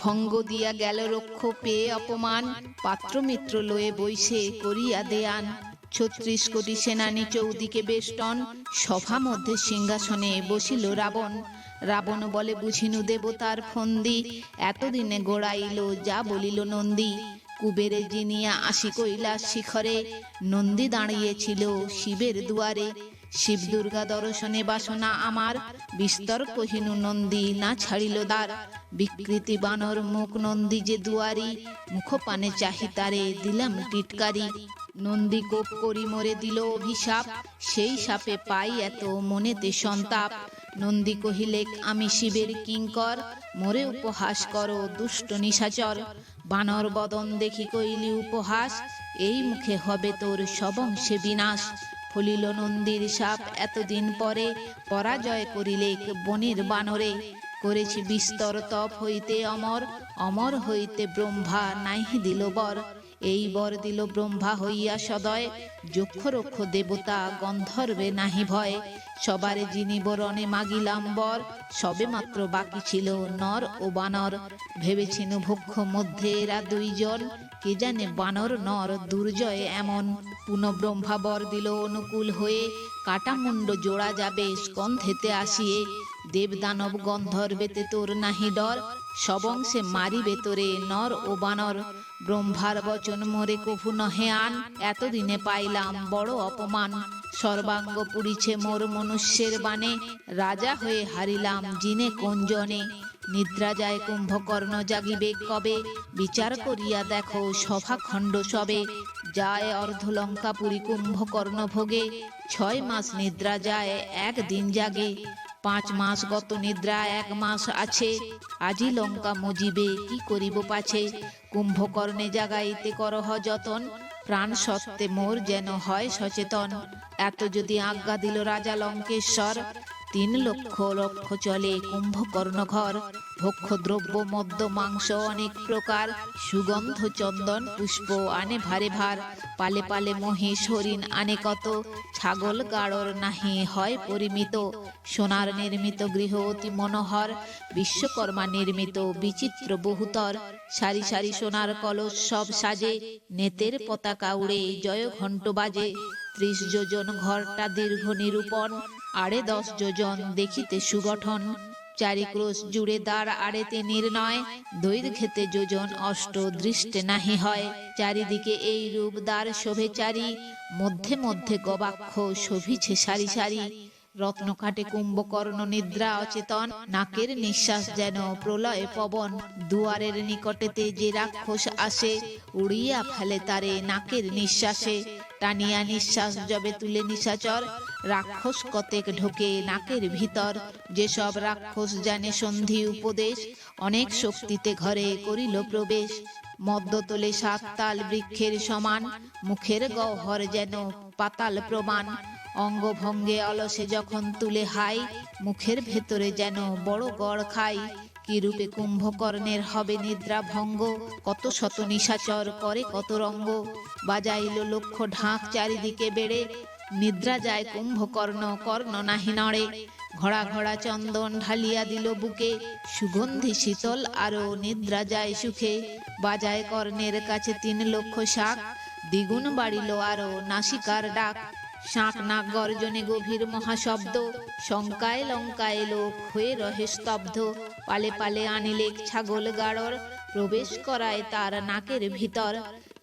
ভঙ্গ দিয়া গেল রক্ষ পেয়ে অপমান। পাত্রমিত্র লয়ে বৈশে করিয়া দেয়ান। ছত্রিশ কোটি সেনানী চৌদিকে বেষ্টন সভা মধ্যে সিংহাসনে বসিল রাবণ। রাবণ বলে, বুঝিনু দেবতার ফন্দি। এতদিনে গোড়াইল যা বলিল নন্দী। কুবেরে জিনিয়া আসি কৈলাস শিখরে। নন্দী দাঁড়িয়েছিল শিবের দুয়ারে। শিব দুর্গা দর্শনে বাসনা আমার, বিস্তর কহিনু নন্দী, না ছাড়িল দ্বার। বিকৃতি বানর মুখ নন্দী যে দুয়ারি মুখপানে চাহি তারে দিলাম টিটকারি। নন্দী কোপ করি মরে দিল অভিশাপ, সেই সাপে পাই এত মনেতে সন্তাপ। নন্দী কহিলেক, আমি শিবের কিঙ্কর, মোরে উপহাস করো দুষ্ট নিশাচর। বানর বদন দেখি কইলি উপহাস, এই মুখে হবে তোর সবংশে বিনাশ। ফলিল নন্দীর সাপ এতদিন পরে পরাজয় করিলে বনের বানরে। করেছি বিস্তর তপ হইতে অমর অমর হইতে ব্রহ্মা নাহি দিল বর। এই বর দিল ব্রহ্মা হইয়া সদয় যক্ষ রক্ষ দেবতা গন্ধর্বে নাহি ভয়। সবারে যিনি বরণে মাগিলাম বর, সবে মাত্র বাকি ছিল নর ও বানর। ভেবেছিনু ভক্ষ মধ্যে এরা দুইজন কে জানে বানর নর দুর্জয় এমন। পুনঃ ব্রহ্মা বর দিল অনুকূল হয়ে, কাটামুণ্ড জোড়া যাবে স্কন্ধেতে আসিয়ে। দেবদানব গন্ধর্বেতে তোর নাহি ডর সবংশে মারিবে তোরে নর ও বানর। ব্রহ্মার বচন মোরে কভু নহে আন, এতদিনে পাইলাম বড় অপমান। সর্বাঙ্গ পুড়িছে মোর মনুষ্যের বানে রাজা হয়ে হারিলাম জিনে কোনজনে নিদ্রা যায় কুম্ভকর্ণ জাগিবে কবে, বিচার করিয়া দেখো সভা খণ্ড সবে। যায় অর্ধলঙ্কাপুরী কুম্ভকর্ণ ভোগে, ছয় মাস নিদ্রা যায়, একদিন জাগে। পাঁচ মাস গত নিদ্রা, এক মাস আছে। আজি লঙ্কা মজিবে কি করিব পাছে? কুম্ভকর্ণে জাগাইতে করহ যতন, প্রাণ সত্ত্বে মোর যেন হয় সচেতন। এত যদি আজ্ঞা দিল রাজা লঙ্কেশ্বর, তিন লক্ষ লক্ষ চলে কুম্ভকর্ণ ঘর ভক্ষ দ্রব্য মদ্য মাংস অনেক প্রকার। সুগন্ধ চন্দন পুষ্প আনে ভারে ভার। পালে পালে মহিষ হরিণ আনে কত। ছাগল গাড়র নাহি হয় পরিমিত। সোনার নির্মিত গৃহ অতি মনোহর। বিশ্বকর্মা নির্মিত বিচিত্র বহুতর। সারি সারি সোনার কলস সব সাজে। নেতের পতাকা উড়ে জয় ঘণ্ট বাজে। ত্রিশ যোজন ঘরটা দীর্ঘ নিরূপণ। আড়ে দশ যোজন দেখিতে সুগঠন। চারিক্রোশ জুড়ে দ্বার আড়েতে নির্ণয়, দৈর্ঘ্যেতে যোজন অষ্ট দৃষ্টে নাহি হয়। চারিদিকে এই রূপ দ্বার শোভে চারি মধ্যে মধ্যে গবাক্ষ শোভিছে সারি সারি। রত্নকাটে কুম্ভকর্ণ নিদ্রা অচেতন, নাকের নিঃশ্বাস যেন প্রলয় পবন। দুয়ারের নিকটেতে যে রাক্ষস আসে, উড়িয়া ফেলে তারে নাকের নিঃশ্বাসে। টানিয়া নিঃশ্বাস জবে তুলে নিশাচর রাক্ষস কতেক ঢোকে নাকের ভিতর। যেসব রাক্ষস জানে সন্ধি উপদেশ, অনেক শক্তিতে ঘরে করিল প্রবেশ। মদ্য তোলে সাত তাল বৃক্ষের সমান, মুখের গহ্বর যেন পাতাল প্রমাণ। অঙ্গভঙ্গে অলসে যখন তুলে হাই, মুখের ভেতরে যেন বড় গড় খাই। কি রূপে কুম্ভকর্ণের হবে নিদ্রা ভঙ্গ, কত শত নিশাচর করে কত রঙ্গ। বাজাইল লক্ষ ঢাক চারিদিকে বেড়ে নিদ্রা যায় কুম্ভকর্ণ, কর্ণ নাহি নড়ে। ঘোড়া ঘোড়া চন্দন ঢালিয়া দিল বুকে। সুগন্ধি শীতল আরও, নিদ্রা যায় সুখে। বাজায় কর্ণের কাছে তিন লক্ষ শাক। দ্বিগুণ বাড়িল আরও নাসিকার ডাক। শাঁখ নাক গর্জনে গভীর মহাশব্দ। শঙ্কায় লঙ্কায় লোক হয়ে রহে স্তব্ধ। পালে পালে আনিলেক ছাগল গাড়র। প্রবেশ করায় তার নাকের ভিতর।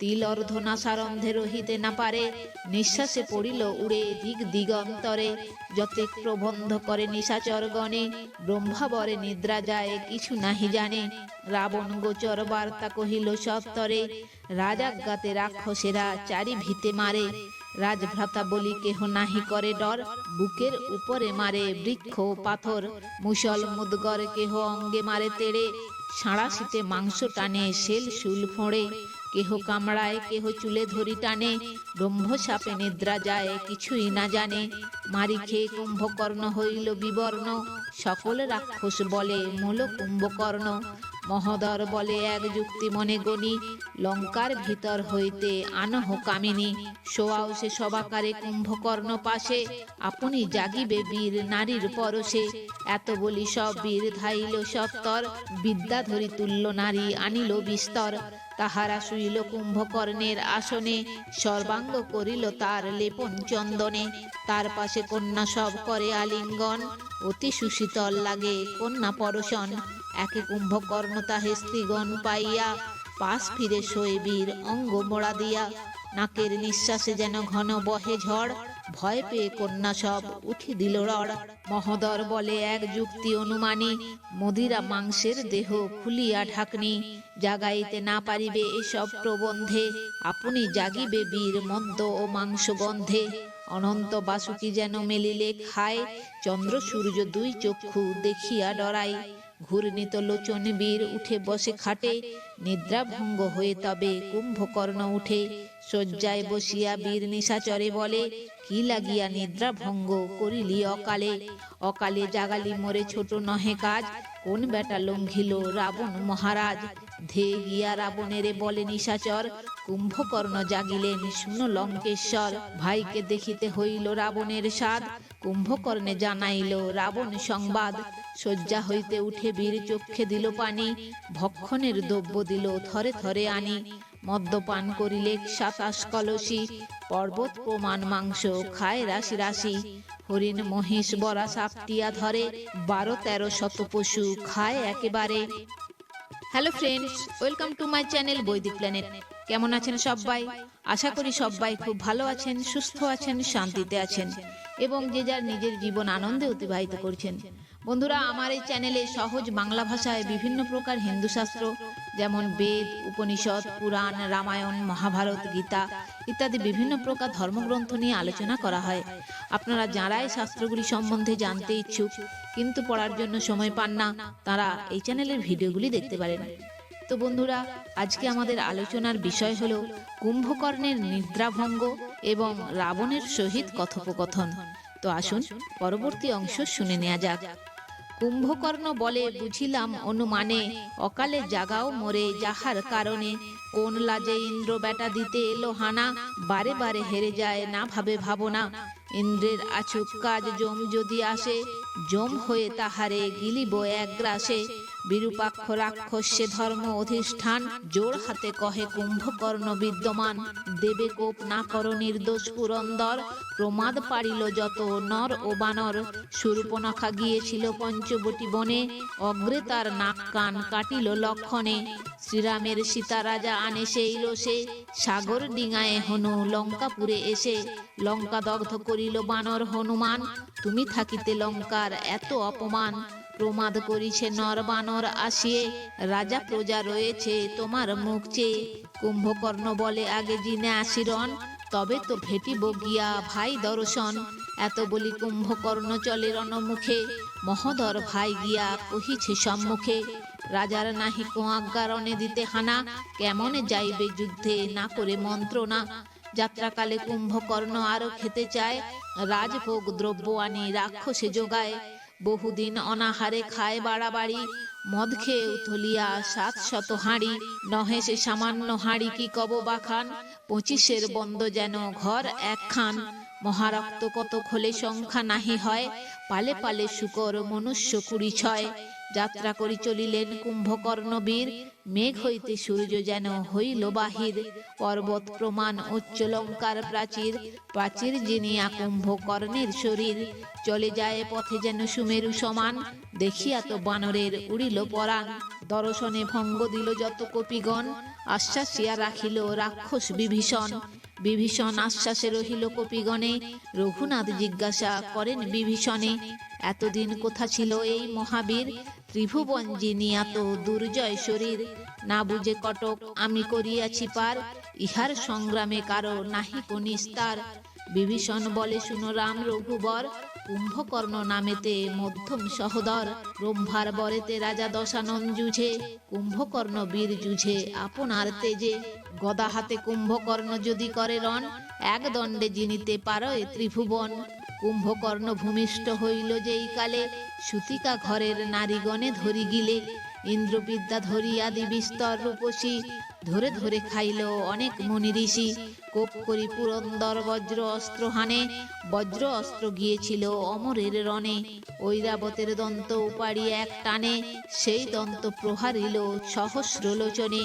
তিল অর্ধনা সারন্ধে রহিতে না পারে, নিঃশ্বাসে পড়িল উড়ে দিক দিগন্তরে। যতেক প্রবন্ধ করে নিশাচর গণে, ব্রহ্মাবরে নিদ্রা যায়, কিছু নাহি জানে। রাবণ গোচর বার্তা কহিল সত্তরে রাজাজ্ঞাতে রাক্ষসেরা চারি ভিতে মারে। রাজভ্রাতা বলি কেহ নাহি করে ডর, বুকের উপরে মারে বৃক্ষ পাথর। মুসল মুদগর কেহ অঙ্গে মারে তেড়ে সাঁড়া শীতে মাংস টানে শেল শুল ফোঁড়ে। কেহ কামড়ায়, কেহ চুলে ধরি টানে ব্রহ্ম সাপে নিদ্রা যায়, কিছুই না জানে। মারি খেয়ে কুম্ভকর্ণ হইল বিবর্ণ, সকল রাক্ষস বলে মূল কুম্ভকর্ণ। মহোদর বলে এক যুক্তি মনে গণি, লঙ্কার ভিতর হইতে আনহ কামিনী। শোয়াও সে সবাকারে কুম্ভকর্ণ পাশে, আপনি জাগিবে বীর নারীর পরশে। এত বলি সব বীর ধাইল সত্তর বিদ্যাধরী তুল্য নারী আনিল বিস্তর। তাহারা শুইল কুম্ভকর্ণের আসনে সর্বাঙ্গ করিল তার লেপন চন্দনে। তার পাশে কন্যা সব করে আলিঙ্গন, অতি সুশীতল লাগে কন্যা পরশন। একে কুম্ভকর্ণ তাহে স্ত্রীগণ পাইয়া, পাশ ফিরে শোয়ে বীর অঙ্গ মোড়া দিয়া। নাকের নিঃশ্বাসে যেন ঘন বহে ঝড় ভয় পেয়ে কন্যা সব উঠি দিল রড়। মহোদর বলে এক যুক্তি অনুমানী, মদিরা মাংসের দেহ খুলিয়া ঢাকনি, জাগাইতে না পারিবে এসব প্রবন্ধে। আপনি জাগিবে বীর মদ্য ও মাংস গন্ধে। অনন্ত বাসুকি যেন মেলিলে খায়, চন্দ্র সূর্য দুই চক্ষু দেখিয়া ডরাই ঘূর্ণিত লোচন বীর উঠে বসে খাটে, নিদ্রাভঙ্গ হয়ে তবে কুম্ভকর্ণ উঠে। শয্যায় বসিয়া বীর নিশাচরে বলে কি লাগিয়া নিদ্রা ভঙ্গ করিলি অকালে? অকালে? জাগালি মোরে ছোট নহে কাজ কোন বেটা লঙ্ঘিল রাবণ মহারাজ? ধে গিয়া রাবণেরে বলে নিশাচর কুম্ভকর্ণ জাগিলেন শুনো লঙ্কেশ্বর ভাইকে দেখিতে হইল রাবণের সাদ কুম্ভকর্ণে জানাইল রাবণ সংবাদ শয্যা হইতে উঠে বীর চক্ষে দিল পানি ভক্ষণের দ্রব্য দিল থরে থরে আনি মদ্যপান করিলে সাতাশ কলসি, পর্বত, প্রমাণ, মাংস, খায় রাশি রাশি। হরিণ, মহিষ, বরা, সাপটিয়া ধরে বারো, তেরো শত পশু খায় একেবারে। Hello friends welcome to my channel Vedic Planet কেমন আছেন সবাই? আশা করি সবাই খুব ভালো আছেন, সুস্থ আছেন, শান্তিতে আছেন। এবং যে যার নিজের জীবন আনন্দে অতিবাহিত করছেন। বন্ধুরা, আমার এই চ্যানেলে সহজ বাংলা ভাষায় বিভিন্ন প্রকার হিন্দু শাস্ত্র, যেমন বেদ, উপনিষদ, পুরাণ, রামায়ণ, মহাভারত, গীতা ইত্যাদি বিভিন্ন প্রকার ধর্মগ্রন্থ নিয়ে আলোচনা করা হয়। আপনারা যারা এই শাস্ত্রগুলি সম্বন্ধে জানতে ইচ্ছুক, কিন্তু পড়ার জন্য সময় পান না, তারা এই চ্যানেলের ভিডিওগুলি দেখতে পারেন। তো বন্ধুরা, আজকে আমাদের আলোচনার বিষয় হলো কুম্ভকর্ণের নিদ্রাভঙ্গ এবং রাবণের সহিত কথোপকথন। তো আসুন, পরবর্তী অংশ শুনে নেওয়া যাক। কুম্ভকর্ণ বলে বুঝিলাম অনুমানে, অকালে জাগাও মরে যাহার কারণে, কোন লাজে ইন্দ্র বেটা দিতে এলো হানা, বারে বারে হেরে যায় না ভাবে ভাবনা। ইন্দ্রের আছুক কাজ জম যদি আসে, জম হয়ে তাহারে গিলিব এক গ্রাসে। বিরূপাক্ষ রাক্ষসে ধর্ম অধিষ্ঠান জোর হাতে কহে কুম্ভকর্ণ বিদ্যমান। দেবে কোপ না কর নির্দোষ পুরন্দর, প্রমাদ পারিল যত নর ও বানর। সুরূপনখা গিয়েছিল পঞ্চবটি বনে, অগ্রে তার নাক কান কাটিল লক্ষণে। শ্রীরামের সীতা রাজা আনে সেই রসে সাগর ডিঙায় হনু লঙ্কাপুরে এসে। লঙ্কা দগ্ধ করিল বানর হনুমান, তুমি থাকিতে লঙ্কার এত অপমান। প্রমাদ করিছে নর বানর আসিয়ে রাজা প্রজা রয়েছে তোমার মুখ চেয়ে। কুম্ভকর্ণ বলে, আগে জিনে আসিরন তবে তো ভেটিব গিয়া ভাই দর্শন। এত বলি কুম্ভকর্ণ চলে রণমুখে, মহোদর ভাই গিয়া কহিছে সম্মুখে, রাজার নাহি আজ্ঞারণে দিতে হানা, কেমনে যাইবে যুদ্ধে, না করে মন্ত্রণা। যাত্রাকালে কুম্ভকর্ণ আরও খেতে চায়, রাজভোগ দ্রব্য আনি রাক্ষসে যোগায় বহুদিন অনাহারে খায় বাড়াবাড়ি, মদ খেয়ে উথলিয়া সাত শত হাঁড়ি, নহে সে সামান্য হাঁড়ি কি কব বাখান? পঁচিশের বন্ধ যেন ঘর একখান, মহারক্ত কত খোলে সংখ্যা নাহি হয়, পালে পালে শুকর মনুষ্য কুড়ি ছয়। যাত্রা করি চলিলেন কুম্ভকর্ণ বীর মেঘ হইতে সূর্য যেন হইল বাহির। পর্বত প্রমাণ উচ্চ লঙ্কার প্রাচীর প্রাচীর জিনিয়া কুম্ভকর্ণের শরীর। চলে যায় পথে যেন সুমেরু সমান, দেখিয়া তো বানরের উড়িল পরাণ। দর্শনে ভঙ্গ দিল যত কপিগণ, আশ্বাসিয়া রাখিল রাক্ষস বিভীষণ। বিভীষণ আশ্বাসে রহিল কপিগণে, রঘুনাথ জিজ্ঞাসা করেন বিভীষণে এতদিন কোথা ছিল এই মহাবীর? ত্রিভুবন জিনিয়া তো দুর্জয় শরীর, না বুঝে কটক আমি করিয়াছি পার। ইহার সংগ্রামে কারও নাহি কনিস্তার। বিভীষণ বলে, শুনো রাম রঘুবর, কুম্ভকর্ণ নামেতে মধ্যম সহদর। ব্রহ্মার বরেতে রাজা দশানন জুঝে কুম্ভকর্ণ বীর জুঝে আপনার তেজে। গদা হাতে কুম্ভকর্ণ যদি করে রণ, এক দণ্ডে জিনিতে পারয় ত্রিভুবন। কুম্ভকর্ণ ভূমিষ্ঠ হইল যেই কালে সুতিকা ঘরের নারীগণে ধরি গিলে ইন্দ্রবিদ্যা ধরিয়া বিস্তর রূপসী, ধরে ধরে খাইল অনেক মুনি ঋষি কোপ করি পুরন্দর বজ্র অস্ত্র হানে, বজ্র অস্ত্র গিয়েছিল অমরের রণে। ঐরাবতের দন্ত উপাড়ি এক টানে, সেই দন্ত প্রহারিল সহস্র লোচনে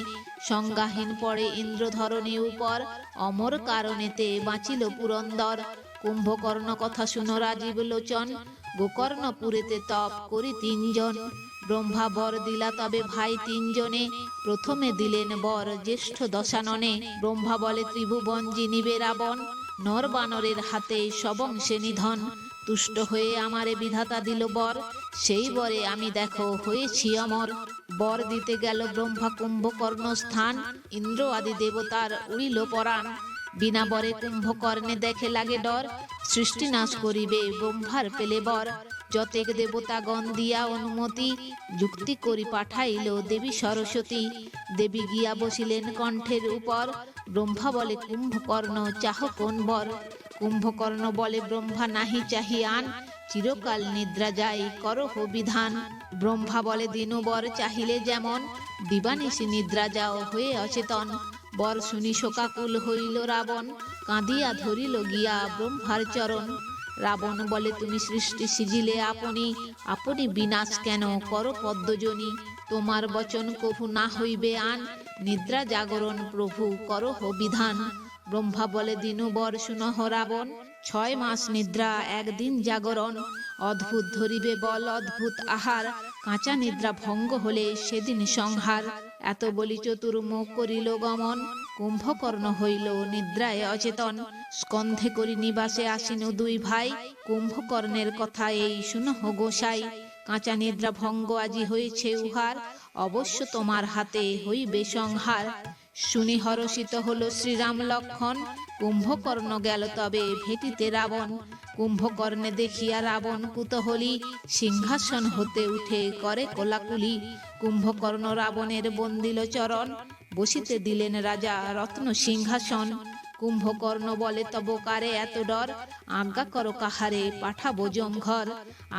সংজ্ঞাহীন পড়ে ইন্দ্রধরণী উপর, অমর কারণেতে বাঁচিল পুরন্দর। কুম্ভকর্ণ কথা শুনো রাজীব লোচন। গোকর্ণপুরেতে তপ করি তিনজন। ব্রহ্মা বর দিলা তবে ভাই তিনজনে। প্রথমে দিলেন বর জ্যেষ্ঠ দশাননে। ব্রহ্মা বলে, ত্রিভুবন জিনিবে রাবণ নর বানরের হাতে সবংশে নিধন। তুষ্ট হয়ে আমারে বিধাতা দিল বর। সেই বরে আমি দেখো হয়েছি অমর। বর দিতে গেল ব্রহ্মা কুম্ভকর্ণ স্থান ইন্দ্র আদি দেবতার উড়িল পরাণ। বিনা বরে কুম্ভকর্ণে দেখে লাগে ডর। সৃষ্টি নাশ করিবে, ব্রহ্মার পেলে বর। যতেক দেবতাগণ দিয়া অনুমতি, যুক্তি করি পাঠাইল দেবী সরস্বতী। দেবী গিয়া বসিলেন কণ্ঠের উপর। ব্রহ্মা বলে, কুম্ভকর্ণ, চাহ কোন বর? কুম্ভকর্ণ বলে, ব্রহ্মা নাহি চাহিয়ান, চিরকাল নিদ্রা যাই, করহ বিধান। ব্রহ্মা বলে দিনবর চাহিলে যেমন, দিবানিশি নিদ্রা যাও, হয়ে অচেতন। বর শুনি শোকাকুল হইল রাবণ, কাঁদিয়া ধরিল গিয়া ব্রহ্মার চরণ। রাবণ বলে, তুমি সৃষ্টি সিজিলে আপনি আপনি বিনাশ কেন? কর পদ্মজনী, তোমার বচন কভু না হইবে আন। নিদ্রা জাগরণ প্রভু করহ বিধান ব্রহ্মা বলে, দিনবর শুনহ রাবণ, ছয় মাস নিদ্রা একদিন জাগরণ। অদ্ভুত ধরিবে বল, অদ্ভুত আহার, কাঁচা নিদ্রা ভঙ্গ হলে সেদিন সংহার। এত বলি চতুর্মুখ করিল গমন, কুম্ভকর্ণ হইল নিদ্রায় অচেতন। স্কন্ধে করি নিবাসে আসিন দুই ভাই, কুম্ভকর্ণের কথা এই শুনহ গোসাই। কাঁচা নিদ্রা ভঙ্গ আজি হয়েছে উহার, অবশ্য তোমার হাতে হইবে সংহার। শুনি হরষিত হলো শ্রীরাম লক্ষণ, কুম্ভকর্ণ গেল তবে ভেটিতে রাবণ। কুম্ভকর্ণে দেখিয়া রাবণ কুতহলী, সিংহাসন হতে উঠে করে কোলাকুলি। কুম্ভকর্ণ রাবণের বন্দিল চরণ, বসিতে দিলেন রাজা রত্ন সিংহাসন। কুম্ভকর্ণ বলে, তব কারে এত ডর? আজ্ঞা করো কাহারে, পাঠাবো জমঘর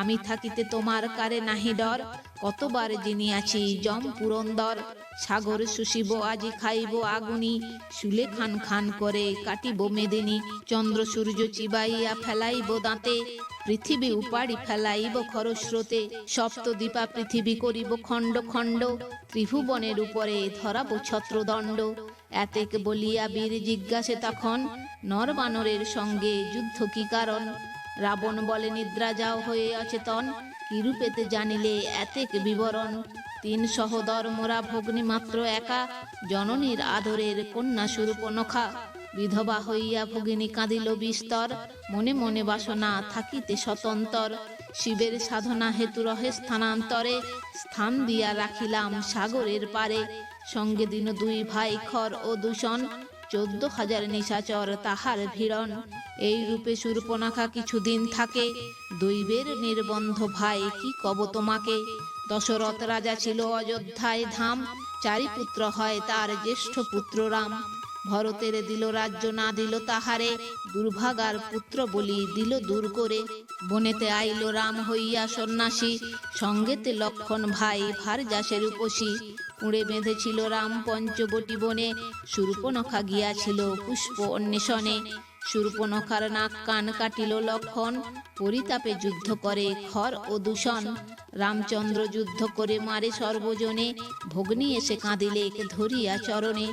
আমি থাকিতে তোমার কারে নাহি ডর। কতবার আছি, জম পুরন্দর। সাগর শুষিব, আজি খাইব আগুনি। শুলে খান খান করে কাটিব মেদিনী। চন্দ্র সূর্য চিবাইয়া ফেলাইব দাঁতে। পৃথিবী উপাড়ি ফেলাইব খরস্রোতে। সপ্ত দীপা পৃথিবী করিব খণ্ড খণ্ড। ত্রিভুবনের উপরে ধরাবো ছত্রদণ্ড। এতেক বলিয়া বীর জিজ্ঞাসে তখন, নরবানরের সঙ্গে যুদ্ধ কি কারণ? রাবণ বলে, নিদ্রা যাও হয়ে অচেতন। কিরূপেতে জানিলে এতেক বিবরণ? তিন সহদর মোরা ভগ্নী মাত্র একা, জননীর আদরের কন্যা সুরূপনখা বিধবা হইয়া ভগিনী কাঁদিল বিস্তর, মনে মনে বাসনা থাকিতে স্বতন্তর। শিবের সাধনা হেতু রহে স্থানান্তরে, স্থান দিয়া রাখিলাম সাগরের পারে। সঙ্গে দিন দুই ভাই খর ও দূষণ চোদ্দ হাজার নিশাচর তাহার ভিড়ন এই রূপে সুরপনাখা কিছুদিন থাকে। দৈবের নির্বন্ধ ভাই, কি কব তোমাকে? দশরথ রাজা ছিল অযোধ্যায় ধাম। চারি পুত্র হয় তার জ্যেষ্ঠ পুত্র রাম। ভরতের দিল, রাজ্য না দিল তাহারে। দুর্ভাগার পুত্র বলি দিল দূর করে। বনেতে আইল রাম হইয়া সন্ন্যাসী। সঙ্গেতে লক্ষণ ভাই ভার যাসের উপসী। উড়ে বেঁধেছিল রাম পঞ্চবটি বনে। সুরূপনখা গিয়াছিল পুষ্প অন্বেষণে। সুরূপনখার নাক কান কাটিল লক্ষণ, পরিতাপে যুদ্ধ করে খর ও দূষণ। রামচন্দ্র যুদ্ধ করে মারে সর্বজনে, ভগ্নি এসে কাঁদিলে ধরিয়া চরণে।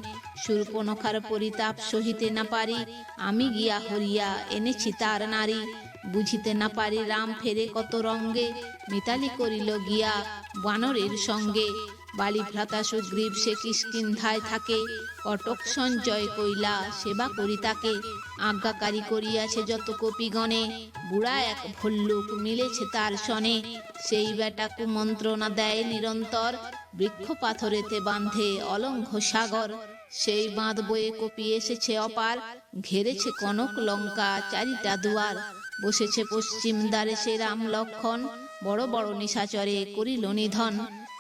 সুরূপনখার পরিতাপ সহিতে না পারি, আমি গিয়া হরিয়া এনেছি তার নারী। বুঝিতে না পারি রাম ফেরে কত রঙ্গে, মিতালি করিল গিয়া বানরের সঙ্গে। বালিভ্রাতা সুগ্রীব সে কিষ্কিন্ধায় থাকে, কটক সঞ্চয় কইলা সেবা করি তাকে। আজ্ঞাকারী করিয়াছে যত কপিগণে, বুড়া এক ভল্লুক মিলেছে তার সনে। সেই বেটা কুমন্ত্রণা দেয় নিরন্তর, বৃক্ষ পাথরেতে বাঁধে অলঙ্ঘ সাগর। সেই বাঁধ বয়ে কপি এসেছে অপার, ঘেরেছে কনক লঙ্কা চারিটা দুয়ার। বসেছে পশ্চিম দ্বারে সে রাম লক্ষণ, বড় বড় নিশাচরে করিল নিধন।